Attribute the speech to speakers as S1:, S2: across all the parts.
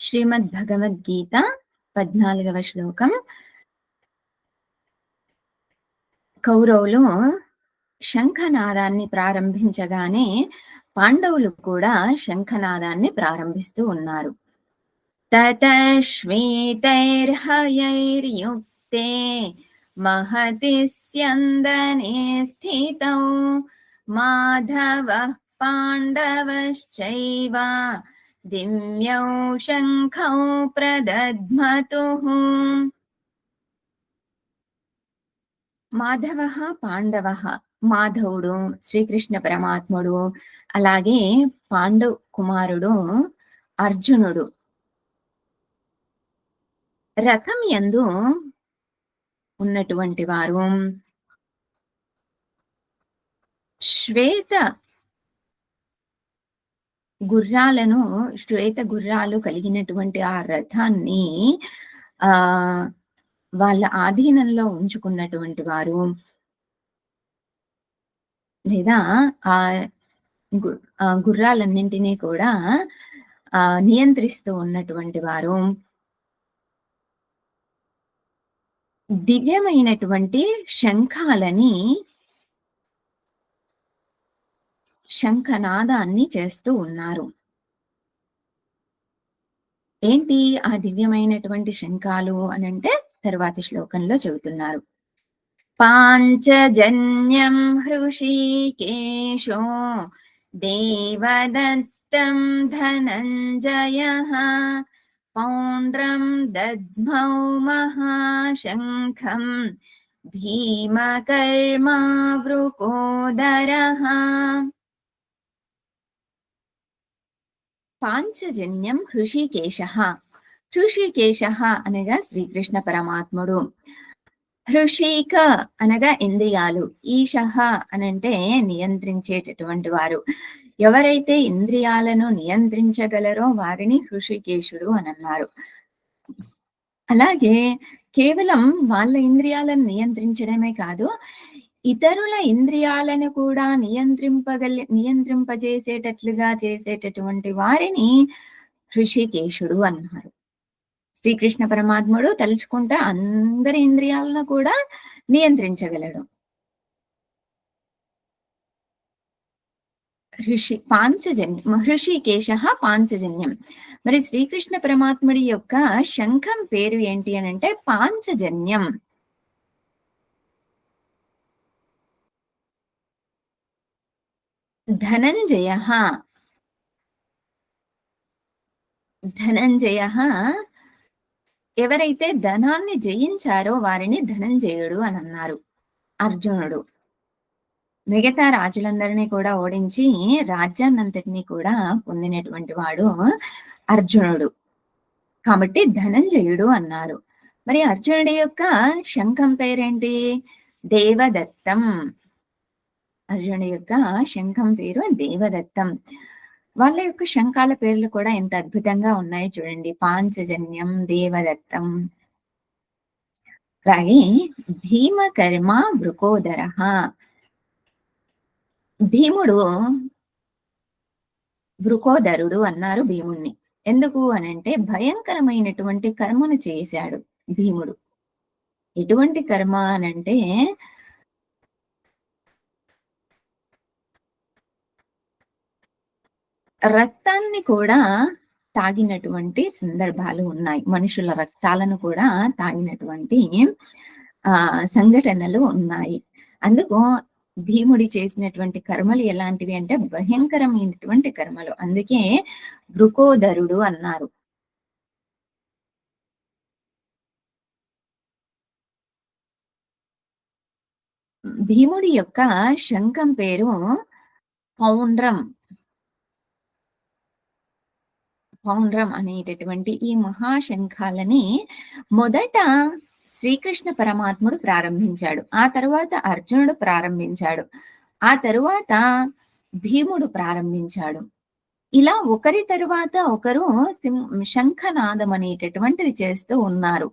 S1: శ్రీమద్ భగవద్గీత పద్నాలుగవ శ్లోకం. కౌరవులు శంఖనాదాన్ని ప్రారంభించగానే పాండవులు కూడా శంఖనాదాన్ని ప్రారంభిస్తూ ఉన్నారు. తతశ్వేతైర్హయైర్యుక్తే మహతి స్యందనే స్థితౌ మాధవ పాండవశ్చైవా दिव्यौ शङ्खौ प्रदध्मतुः మాధవ పాండవ మాధవుడు శ్రీకృష్ణ పరమాత్ముడు అలాగే పాండవ్ కుమారుడు అర్జునుడు రథం ఎందు ఉన్నటువంటి వారు శ్వేత గుర్రాలను శ్వేత గుర్రాలు కలిగినటువంటి ఆ రథాన్ని ఆ వాళ్ళ ఆధీనంలో ఉంచుకున్నటువంటి వారు. లేదా ఆ గుర్రాలన్నింటినీ కూడా ఆ నియంత్రిస్తూ ఉన్నటువంటి వారు. దివ్యమైనటువంటి శంఖాలని శంఖనాదాన్ని చేస్తూ ఉన్నారు. ఏంటి ఆ దివ్యమైనటువంటి శంఖాలు అని అంటే తర్వాతి శ్లోకంలో చెబుతున్నారు. పాంచజన్యం హృషికేశో దేవదత్తం ధనంజయ పౌండ్రం దద్మౌ మహాశంఖం భీమకర్మావృకోదర పాంచజన్యం హృషికేశ. హృషికేశ అనగా శ్రీకృష్ణ పరమాత్ముడు. హృషిక అనగా ఇంద్రియాలు. ఈశ అనంటే నియంత్రించేటటువంటి వారు. ఎవరైతే ఇంద్రియాలను నియంత్రించగలరో వారిని హృషికేశుడు అని అన్నారు అలాగే కేవలం వాళ్ళ ఇంద్రియాలను నియంత్రించడమే కాదు ఇతరుల ఇంద్రియాలను కూడా నియంత్రింపగలి నియంత్రింపజేసేటట్లుగా చేసేటటువంటి వారిని ఋషికేశుడు అన్నారు. శ్రీకృష్ణ పరమాత్ముడు తలుచుకుంటే అందరి ఇంద్రియాలను కూడా నియంత్రించగలడు. ఋషి పాంచజన్యం ఋషికేశ పాంచజన్యం. మరి శ్రీకృష్ణ పరమాత్ముడి యొక్క శంఖం పేరు ఏంటి అని అంటే పాంచజన్యం. ధనంజయ ధనంజయ ఎవరైతే ధనాన్ని జయించారో వారిని ధనంజయుడు అని అన్నారు. అర్జునుడు. మిగతా రాజులందరినీ కూడా ఓడించి రాజ్యాన్నంతటినీ కూడా పొందినటువంటి వాడు అర్జునుడు. కాబట్టి ధనంజయుడు అన్నారు. మరి అర్జునుడి యొక్క శంఖం పేరేంటి? దేవదత్తం. అర్జునుడి యొక్క శంఖం పేరు దేవదత్తం. వాళ్ళ యొక్క శంఖాల పేర్లు కూడా ఎంత అద్భుతంగా ఉన్నాయి చూడండి. పాంచజన్యం దేవదత్తం. అలాగే భీమకర్మ భృకోదర భీముడు భృకోదరుడు అన్నారు భీముణ్ణి. ఎందుకు అనంటే భయంకరమైనటువంటి కర్మను చేశాడు భీముడు. ఎటువంటి కర్మ అనంటే రక్తాన్ని కూడా తాగినటువంటి సందర్భాలు ఉన్నాయి. మనుషుల రక్తాలను కూడా తాగినటువంటి ఆ సంఘటనలు ఉన్నాయి. అందుకు భీముడి చేసినటువంటి కర్మలు ఎలాంటివి అంటే భయంకరమైనటువంటి కర్మలు. అందుకే వృకోదరుడు అన్నారు. భీముడి యొక్క శంఖం పేరు పౌండ్రం. పౌండ్రం అనేటటువంటి ఈ మహాశంఖాలని మొదట శ్రీకృష్ణ పరమాత్ముడు ప్రారంభించాడు. ఆ తర్వాత అర్జునుడు ప్రారంభించాడు. ఆ తరువాత భీముడు ప్రారంభించాడు. ఇలా ఒకరి తరువాత ఒకరు శంఖనాదం అనేటటువంటిది చేస్తూ ఉన్నారు.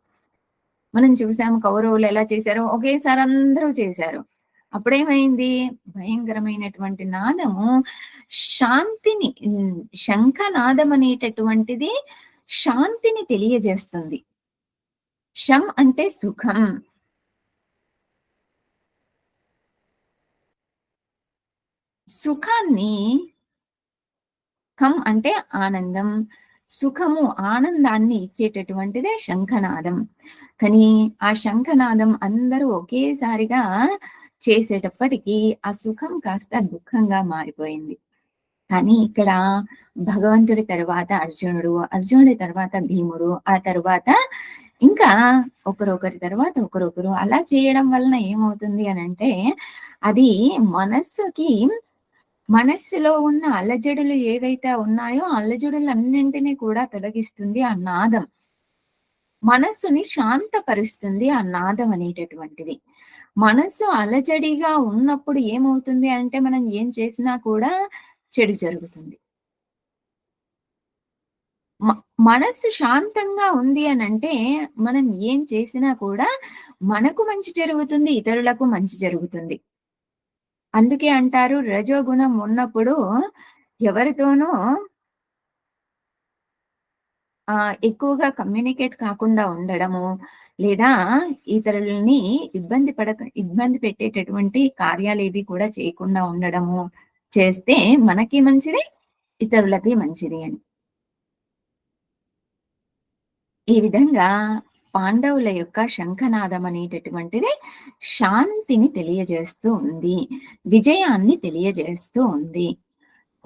S1: మనం చూసాము కౌరవులు ఎలా చేశారో ఒకేసారి అందరూ చేశారు. అప్పుడేమైంది? భయంకరమైనటువంటి నాదము. శాంతిని శంఖనాదం అనేటటువంటిది శాంతిని తెలియజేస్తుంది. శం అంటే సుఖం. సుఖాన్ని కం అంటే ఆనందం. సుఖము ఆనందాన్ని ఇచ్చేటటువంటిదే శంఖనాదం. కానీ ఆ శంఖనాదం అందరూ ఒకేసారిగా చేసేటప్పటికీ ఆ సుఖం కాస్త దుఃఖంగా మారిపోయింది. కానీ ఇక్కడ భగవంతుడి తర్వాత అర్జునుడు అర్జునుడి తర్వాత భీముడు ఆ తర్వాత ఇంకా ఒకరొకరి తర్వాత ఒకరొకరు అలా చేయడం వలన ఏమవుతుంది అని అంటే అది మనస్సుకి మనస్సులో ఉన్న అల్లజడులు ఏవైతే ఉన్నాయో అల్లజడులన్నింటినీ కూడా తొలగిస్తుంది ఆ నాదం. మనస్సుని శాంతపరుస్తుంది ఆ నాదం అనేటటువంటిది. మనస్సు అలజడిగా ఉన్నప్పుడు ఏమవుతుంది అంటే మనం ఏం చేసినా కూడా చెడు జరుగుతుంది. మనస్సు శాంతంగా ఉంది అని అంటే మనం ఏం చేసినా కూడా మనకు మంచి జరుగుతుంది ఇతరులకు మంచి జరుగుతుంది. అందుకే అంటారు రజోగుణం ఉన్నప్పుడు ఎవరితోనూ ఎక్కువగా కమ్యూనికేట్ కాకుండా ఉండడము లేదా ఇతరులని ఇబ్బంది పడ ఇబ్బంది పెట్టేటటువంటి కార్యాలు ఏవి కూడా చేయకుండా ఉండడము చేస్తే మనకి మంచిది ఇతరులకి మంచిది అని. ఈ విధంగా పాండవుల యొక్క శంఖనాదం అనేటటువంటిది శాంతిని తెలియజేస్తూ ఉంది విజయాన్ని తెలియజేస్తూ ఉంది.